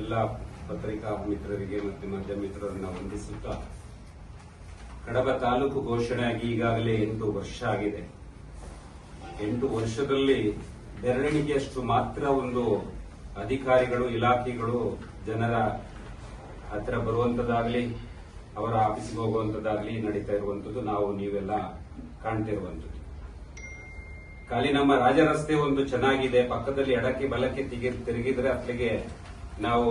ಎಲ್ಲ ಪತ್ರಿಕಾ ಮಿತ್ರರಿಗೆ ಮತ್ತು ಮಧ್ಯ ಮಿತ್ರರನ್ನ ವಂದಿಸುತ್ತಾ ಕಡಬ ತಾಲೂಕು ಘೋಷಣೆಯಾಗಿ ಈಗಾಗಲೇ ಎಂಟು ವರ್ಷ ಆಗಿದೆ. ಎಂಟು ವರ್ಷದಲ್ಲಿ ಬೆರಳಿಗೆಯಷ್ಟು ಮಾತ್ರ ಒಂದು ಅಧಿಕಾರಿಗಳು, ಇಲಾಖೆಗಳು ಜನರ ಹತ್ರ ಬರುವಂತದ್ದಾಗ್ಲಿ, ಅವರ ಆಫೀಸ್ಗೆ ಹೋಗುವಂತದ್ದಾಗ್ಲಿ ನಡೀತಾ ಇರುವಂತದ್ದು ನಾವು ನೀವೆಲ್ಲ ಕಾಣ್ತಿರುವಂತದ್ದು. ಖಾಲಿ ನಮ್ಮ ರಾಜರಸ್ತೆ ಒಂದು ಚೆನ್ನಾಗಿದೆ, ಪಕ್ಕದಲ್ಲಿ ಎಡಕ್ಕೆ ಬಲಕ್ಕೆ ತಿರುಗಿದ್ರೆ ಅತ್ಲಿಗೆ ನಾವು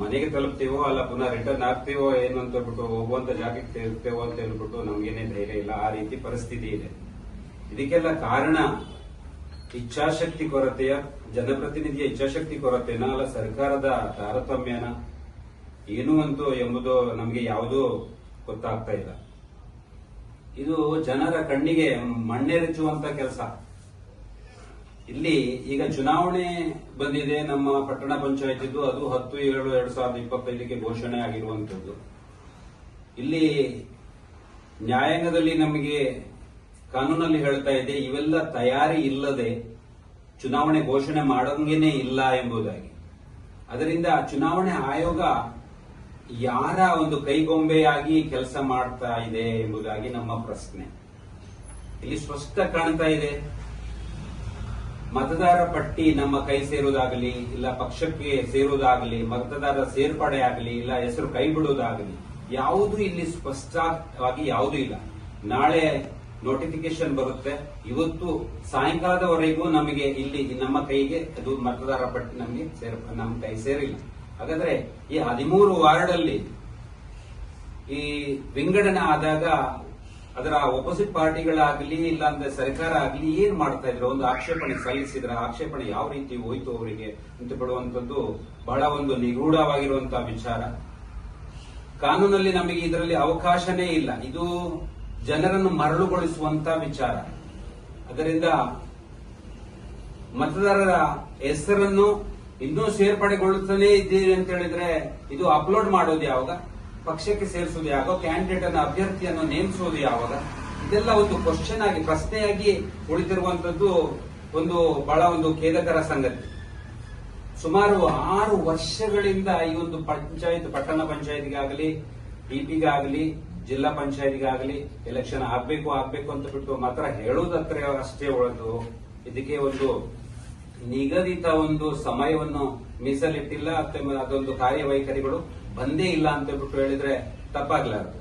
ಮನೆಗೆ ತಲುಪ್ತೀವೋ ಅಲ್ಲ ಪುನಃ ರಿಟರ್ನ್ ಆಗ್ತೀವೋ ಏನು ಅಂತ ಹೇಳ್ಬಿಟ್ಟು ಹೋಗುವಂತ ಜಾಗಕ್ಕೆ ಸೇರ್ತೇವೋ ಅಂತ ಹೇಳ್ಬಿಟ್ಟು ನಮ್ಗೇನೇ ಧೈರ್ಯ ಇಲ್ಲ. ಆ ರೀತಿ ಪರಿಸ್ಥಿತಿ ಇದೆ. ಇದಕ್ಕೆಲ್ಲ ಕಾರಣ ಇಚ್ಛಾಶಕ್ತಿ ಕೊರತೆಯ, ಜನಪ್ರತಿನಿಧಿಯ ಇಚ್ಛಾಶಕ್ತಿ ಕೊರತೆನ ಅಲ್ಲ, ಸರ್ಕಾರದ ತಾರತಮ್ಯನ ಏನು ಅಂತೂ ಎಂಬುದು ನಮಗೆ ಯಾವುದೂ ಗೊತ್ತಾಗ್ತಾ ಇಲ್ಲ. ಇದು ಜನರ ಕಣ್ಣಿಗೆ ಮಣ್ಣೆರಚುವಂತ ಕೆಲಸ. ಇಲ್ಲಿ ಈಗ ಚುನಾವಣೆ ಬಂದಿದೆ ನಮ್ಮ ಪಟ್ಟಣ ಪಂಚಾಯತಿದ್ದು, ಅದು ಹತ್ತು ಏಳು ಎರಡ್ ಸಾವಿರದ ಇಪ್ಪತ್ತೈದಕ್ಕೆ ಘೋಷಣೆ ಆಗಿರುವಂತದ್ದು ಇಲ್ಲಿ ನ್ಯಾಯಾಂಗದಲ್ಲಿ ನಮಗೆ ಕಾನೂನಲ್ಲಿ ಹೇಳ್ತಾ ಇದೆ, ಇವೆಲ್ಲ ತಯಾರಿ ಇಲ್ಲದೆ ಚುನಾವಣೆ ಘೋಷಣೆ ಮಾಡಂಗೇನೆ ಇಲ್ಲ ಎಂಬುದಾಗಿ. ಅದರಿಂದ ಚುನಾವಣೆ ಆಯೋಗ ಯಾರ ಒಂದು ಕೈಗೊಂಬೆಯಾಗಿ ಕೆಲಸ ಮಾಡ್ತಾ ಇದೆ ಎಂಬುದಾಗಿ ನಮ್ಮ ಪ್ರಶ್ನೆ. ಇಲ್ಲಿ ಸ್ಪಷ್ಟ ಕಾಣ್ತಾ ಇದೆ. ಮತದಾರ ಪಟ್ಟಿ ನಮ್ಮ ಕೈ ಸೇರುವುದಾಗಲಿ, ಇಲ್ಲ ಪಕ್ಷಕ್ಕೆ ಸೇರುವುದಾಗಲಿ ಮತದಾರರ ಸೇರ್ಪಡೆ ಆಗಲಿ ಇಲ್ಲ ಹೆಸರು ಕೈ ಬಿಡುವುದಾಗಲಿ, ಯಾವುದು ಇಲ್ಲಿ ಸ್ಪಷ್ಟವಾಗಿ ಯಾವುದೂ ಇಲ್ಲ. ನಾಳೆ ನೋಟಿಫಿಕೇಶನ್ ಬರುತ್ತೆ. ಇವತ್ತು ಸಾಯಂಕಾಲದವರೆಗೂ ನಮಗೆ ಇಲ್ಲಿ ನಮ್ಮ ಕೈಗೆ ಅದು ಮತದಾರ ಪಟ್ಟಿ ನಮಗೆ ಸೇರ್, ನಮ್ಮ ಕೈ ಸೇರಿಲ್ಲ. ಹಾಗಾದ್ರೆ ಈ ಹದಿಮೂರು ವಾರ್ಡ್ ಅಲ್ಲಿ ಈ ವಿಂಗಡಣೆ ಆದಾಗ ಅದರ ಒಪೋಸಿಟ್ ಪಾರ್ಟಿಗಳಾಗ್ಲಿ, ಇಲ್ಲಾಂದ್ರೆ ಸರ್ಕಾರ ಆಗಲಿ ಏನ್ ಮಾಡ್ತಾ ಇದ್ರು? ಒಂದು ಆಕ್ಷೇಪಣೆ ಸಲ್ಲಿಸಿದ್ರ ಆಕ್ಷೇಪಣೆ ಯಾವ ರೀತಿ ಹೋಯ್ತು ಅವರಿಗೆ ಅಂತ ಬಿಡುವಂತದ್ದು ಬಹಳ ಒಂದು ನಿಗೂಢವಾಗಿರುವಂತಹ ವಿಚಾರ. ಕಾನೂನಲ್ಲಿ ನಮಗೆ ಇದರಲ್ಲಿ ಅವಕಾಶನೇ ಇಲ್ಲ. ಇದು ಜನರನ್ನು ಮರಳುಗೊಳಿಸುವಂತ ವಿಚಾರ. ಅದರಿಂದ ಮತದಾರರ ಹೆಸರನ್ನು ಇನ್ನೂ ಸೇರ್ಪಡೆಗೊಳ್ಳುತ್ತಾನೆ ಇದ್ದೀರಿ ಅಂತ ಹೇಳಿದ್ರೆ ಇದು ಅಪ್ಲೋಡ್ ಮಾಡೋದು ಯಾವಾಗ? ಪಕ್ಷಕ್ಕೆ ಸೇರಿಸೋದು ಯಾವಾಗ? ಕ್ಯಾಂಡಿಡೇಟ್ ಅನ್ನ ಅಭ್ಯರ್ಥಿಯನ್ನು ನೇಮಿಸೋದು ಯಾವಾಗ? ಇದೆಲ್ಲ ಒಂದು ಕ್ವಶನ್ ಆಗಿ, ಪ್ರಶ್ನೆಯಾಗಿ ಉಳಿದಿರುವಂತದ್ದು ಒಂದು ಬಹಳ ಒಂದು ಖೇದಕರ ಸಂಗತಿ. ಸುಮಾರು ಆರು ವರ್ಷಗಳಿಂದ ಈ ಒಂದು ಪಂಚಾಯತ್, ಪಟ್ಟಣ ಪಂಚಾಯತ್ಗಾಗಲಿ ಟಿಪಿಗಾಗಲಿ ಜಿಲ್ಲಾ ಪಂಚಾಯತ್ಗಾಗಲಿ ಎಲೆಕ್ಷನ್ ಆಗ್ಬೇಕು ಆಗ್ಬೇಕು ಅಂತ ಬಿಟ್ಟು ಮಾತ್ರ ಹೇಳುವುದತ್ರ ಅಷ್ಟೇ ಒಳದು ಇದಕ್ಕೆ ಒಂದು ನಿಗದಿತ ಒಂದು ಸಮಯವನ್ನು ಮೀಸಲಿಟ್ಟಿಲ್ಲ ಅದೊಂದು ಕಾರ್ಯವೈಖರಿಗಳು. ಬಂದೇ ಇಲ್ಲ ಅಂತ ಬಿಟ್ಟು ಹೇಳಿದ್ರೆ ತಪ್ಪಾಗ್ಲಾರದು.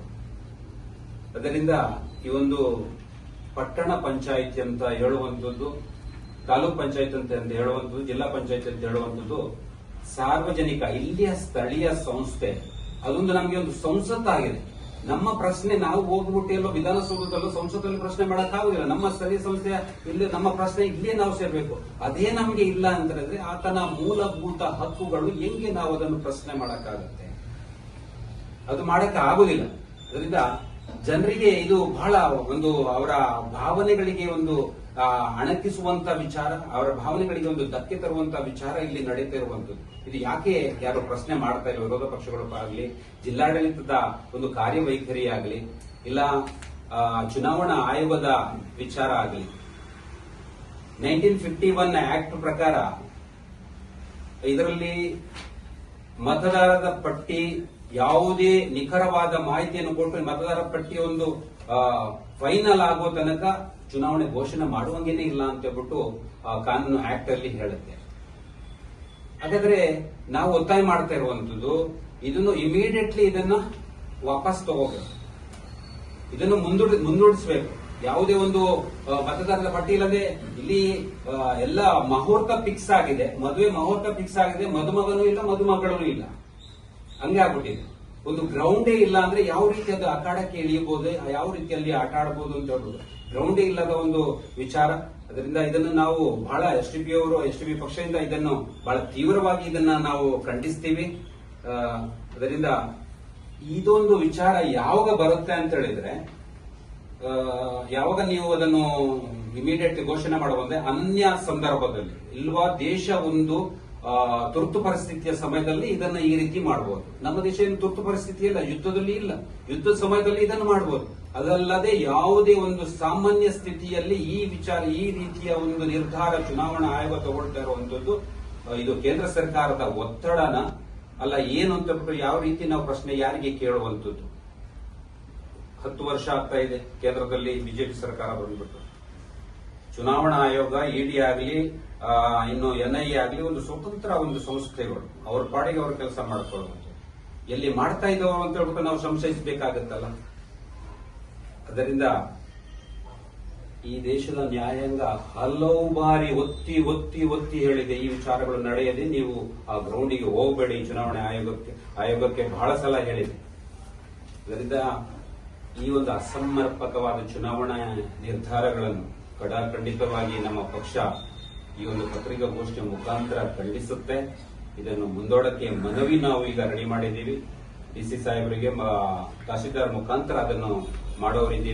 ಅದರಿಂದ ಈ ಒಂದು ಪಟ್ಟಣ ಪಂಚಾಯಿತಿ ಅಂತ ಹೇಳುವಂಥದ್ದು, ತಾಲೂಕ್ ಪಂಚಾಯತ್ ಅಂತ ಹೇಳುವಂಥದ್ದು, ಜಿಲ್ಲಾ ಪಂಚಾಯತ್ ಅಂತ ಹೇಳುವಂಥದ್ದು ಸಾರ್ವಜನಿಕ, ಇಲ್ಲಿಯ ಸ್ಥಳೀಯ ಸಂಸ್ಥೆ, ಅದೊಂದು ನಮಗೆ ಒಂದು ಸಂಸತ್ತಾಗಿದೆ. ನಮ್ಮ ಪ್ರಶ್ನೆ ನಾವು ಹೋಗ್ಬಿಟ್ಟು ಎಲ್ಲೋ ವಿಧಾನಸೌಧದಲ್ಲೂ ಸಂಸತ್ತಲ್ಲಿ ಪ್ರಶ್ನೆ ಮಾಡೋಕ್ಕಾಗುದಿಲ್ಲ. ನಮ್ಮ ಸ್ಥಳೀಯ ಸಂಸ್ಥೆ ಇಲ್ಲಿ, ನಮ್ಮ ಪ್ರಶ್ನೆ ಇಲ್ಲೇ ನಾವು ಸೇರ್ಬೇಕು. ಅದೇ ನಮಗೆ ಇಲ್ಲ ಅಂತ ಹೇಳಿದ್ರೆ ಆತನ ಮೂಲಭೂತ ಹಕ್ಕುಗಳು ಹೆಂಗೆ ನಾವು ಅದನ್ನು ಪ್ರಶ್ನೆ ಮಾಡಕ್ಕಾಗತ್ತೆ? ಅದು ಮಾಡಕ್ಕೆ ಆಗುದಿಲ್ಲ. ಅದರಿಂದ ಜನರಿಗೆ ಇದು ಬಹಳ ಒಂದು ಅವರ ಭಾವನೆಗಳಿಗೆ ಒಂದು ಅಣಕಿಸುವಂತ ವಿಚಾರ, ಅವರ ಭಾವನೆಗಳಿಗೆ ಒಂದು ಧಕ್ಕೆ ತರುವಂತ ವಿಚಾರ ಇಲ್ಲಿ ನಡೀತಾ ಇರುವಂತದ್ದು ಇದು ಯಾಕೆ ಯಾರು ಪ್ರಶ್ನೆ ಮಾಡ್ತಾ ಇಲ್ಲ, ವಿರೋಧ ಪಕ್ಷಗಳು ಆಗಲಿ, ಜಿಲ್ಲಾಡಳಿತದ ಒಂದು ಕಾರ್ಯವೈಖರಿ ಆಗಲಿ, ಇಲ್ಲ ಚುನಾವಣಾ ಆಯೋಗದ ವಿಚಾರ ಆಗಲಿ. ನೈನ್ಟೀನ್ ಫಿಫ್ಟಿ ಒನ್ ಆಕ್ಟ್ ಪ್ರಕಾರ ಇದರಲ್ಲಿ ಮತದಾರರ ಪಟ್ಟಿ ಯಾವುದೇ ನಿಖರವಾದ ಮಾಹಿತಿಯನ್ನು ಕೊಟ್ಟು ಮತದಾರ ಪಟ್ಟಿ ಒಂದು ಫೈನಲ್ ಆಗೋ ತನಕ ಚುನಾವಣೆ ಘೋಷಣೆ ಮಾಡುವಂಗೇನೆ ಇಲ್ಲ ಅಂತ ಹೇಳ್ಬಿಟ್ಟು ಕಾನೂನು ಆಕ್ಟ್ ಅಲ್ಲಿ ಹೇಳುತ್ತೆ. ಹಾಗಾದ್ರೆ ನಾವು ಒತ್ತಾಯ ಮಾಡ್ತಾ ಇರುವಂತದ್ದು ಇದನ್ನು ಇಮಿಡಿಯೇಟ್ಲಿ ಇದನ್ನ ವಾಪಸ್ ತಗೋಬೇಕು. ಇದನ್ನು ಮುಂದೂಡಿ, ಮುಂದೂಡಿಸಬೇಕು. ಯಾವುದೇ ಒಂದು ಮತದಾರರ ಪಟ್ಟಿ ಇಲ್ಲದೆ ಇಲ್ಲಿ ಎಲ್ಲ ಮುಹೂರ್ತ ಫಿಕ್ಸ್ ಆಗಿದೆ. ಮದುವೆ ಮುಹೂರ್ತ ಫಿಕ್ಸ್ ಆಗಿದೆ. ಮದುಮಗನೂ ಇಲ್ಲ, ಮದುಮಗಳೂ ಇಲ್ಲ. ಹಂಗೆ ಆಗ್ಬಿಟ್ಟಿದೆ. ಒಂದು ಗ್ರೌಂಡೇ ಇಲ್ಲ ಅಂದ್ರೆ ಯಾವ ರೀತಿ ಅದು ಅಖಾಡಕ್ಕೆ ಇಳಿಯಬಹುದು ಯಾವ ರೀತಿಯಲ್ಲಿ ಆಟ ಆಡಬಹುದು ಅಂತ ಹೇಳ್ಬೋದು. ಗ್ರೌಂಡೇ ಇಲ್ಲದ ಒಂದು ವಿಚಾರ. ಅದರಿಂದ ಇದನ್ನು ನಾವು ಬಹಳ ಎಸ್ ಟಿ ಪಿ ಅವರು ಎಸ್ ಟಿ ಪಿ ಪಕ್ಷದಿಂದ ಇದನ್ನು ಬಹಳ ತೀವ್ರವಾಗಿ ಇದನ್ನ ನಾವು ಖಂಡಿಸ್ತೀವಿ. ಅದರಿಂದ ಇದೊಂದು ವಿಚಾರ ಯಾವಾಗ ಬರುತ್ತೆ ಅಂತ ಹೇಳಿದ್ರೆ ಯಾವಾಗ ನೀವು ಅದನ್ನು ಇಮಿಡಿಯೇಟ್ಲಿ ಘೋಷಣೆ ಮಾಡಬಹುದೇ ಅನ್ಯ ಸಂದರ್ಭದಲ್ಲಿ, ಇಲ್ವಾ ದೇಶ ಒಂದು ತುರ್ತು ಪರಿಸ್ಥಿತಿಯ ಸಮಯದಲ್ಲಿ ಇದನ್ನ ಈ ರೀತಿ ಮಾಡಬಹುದು ನಮ್ಮ ದೇಶ ಏನು ತುರ್ತು ಪರಿಸ್ಥಿತಿ ಇಲ್ಲ, ಯುದ್ಧದಲ್ಲಿ ಇಲ್ಲ. ಯುದ್ಧದ ಸಮಯದಲ್ಲಿ ಇದನ್ನು ಮಾಡಬಹುದು ಅದಲ್ಲದೆ ಯಾವುದೇ ಒಂದು ಸಾಮಾನ್ಯ ಸ್ಥಿತಿಯಲ್ಲಿ ಈ ವಿಚಾರ, ಈ ರೀತಿಯ ಒಂದು ನಿರ್ಧಾರ ಚುನಾವಣಾ ಆಯೋಗ ತಗೊಳ್ತಾ ಇರುವಂತದ್ದು ಇದು ಕೇಂದ್ರ ಸರ್ಕಾರದ ಒತ್ತಡನ ಅಲ್ಲ, ಏನು ಅಂತ ಯಾವ ರೀತಿ ನಾವು ಪ್ರಶ್ನೆ ಯಾರಿಗೆ ಕೇಳುವಂತದ್ದು ಹತ್ತು ವರ್ಷ ಆಗ್ತಾ ಇದೆ, ಕೇಂದ್ರದಲ್ಲಿ ಬಿಜೆಪಿ ಸರ್ಕಾರ ಬಂದ್ಬಿಟ್ಟು. ಚುನಾವಣಾ ಆಯೋಗ ಇಡಿ ಆಗಲಿ ಇನ್ನು ಎನ್ಐಎ ಆಗಲಿ ಒಂದು ಸ್ವತಂತ್ರ ಒಂದು ಸಂಸ್ಥೆಗಳು. ಅವ್ರ ಪಾಡಿಗೆ ಅವ್ರ ಕೆಲಸ ಮಾಡ್ಕೊಳ್ಳೋದು ಎಲ್ಲಿ ಮಾಡ್ತಾ ಇದ್ದಾವ ಅಂತ ಹೇಳ್ಬಿಟ್ಟು ನಾವು ಸಂಶಯಿಸಬೇಕಾಗತ್ತಲ್ಲ? ಅದರಿಂದ ಈ ದೇಶದ ನ್ಯಾಯಾಂಗ ಹಲವು ಬಾರಿ ಒತ್ತಿ ಒತ್ತಿ ಒತ್ತಿ ಹೇಳಿದೆ. ಈ ವಿಚಾರಗಳು ನಡೆಯದೆ ನೀವು ಆ ಗ್ರೌಂಡಿಗೆ ಹೋಗಬೇಡಿ. ಚುನಾವಣೆ ಆಯೋಗಕ್ಕೆ ಆಯೋಗಕ್ಕೆ ಬಹಳ ಸಲ ಹೇಳಿದೆ. ಅದರಿಂದ ಈ ಒಂದು ಅಸಮರ್ಪಕವಾದ ಚುನಾವಣಾ ನಿರ್ಧಾರಗಳನ್ನು ಕಡಾಖಂಡಿತವಾಗಿ ನಮ್ಮ ಪಕ್ಷ ಈ ಒಂದು ಪತ್ರಿಕಾಗೋಷ್ಠಿಯ ಮುಖಾಂತರ ಖಂಡಿಸುತ್ತೆ. ಇದನ್ನು ಮುಂದೋಡಕ್ಕೆ ಮನವಿ ನಾವು ಈಗ ರೆಡಿ ಮಾಡಿದ್ದೀವಿ. ಡಿಸಿ ಸಾಹೇಬರಿಗೆ ತಹಸೀಲ್ದಾರ್ ಮುಖಾಂತರ ಅದನ್ನು ಮಾಡೋರಿದ್ದೀವಿ.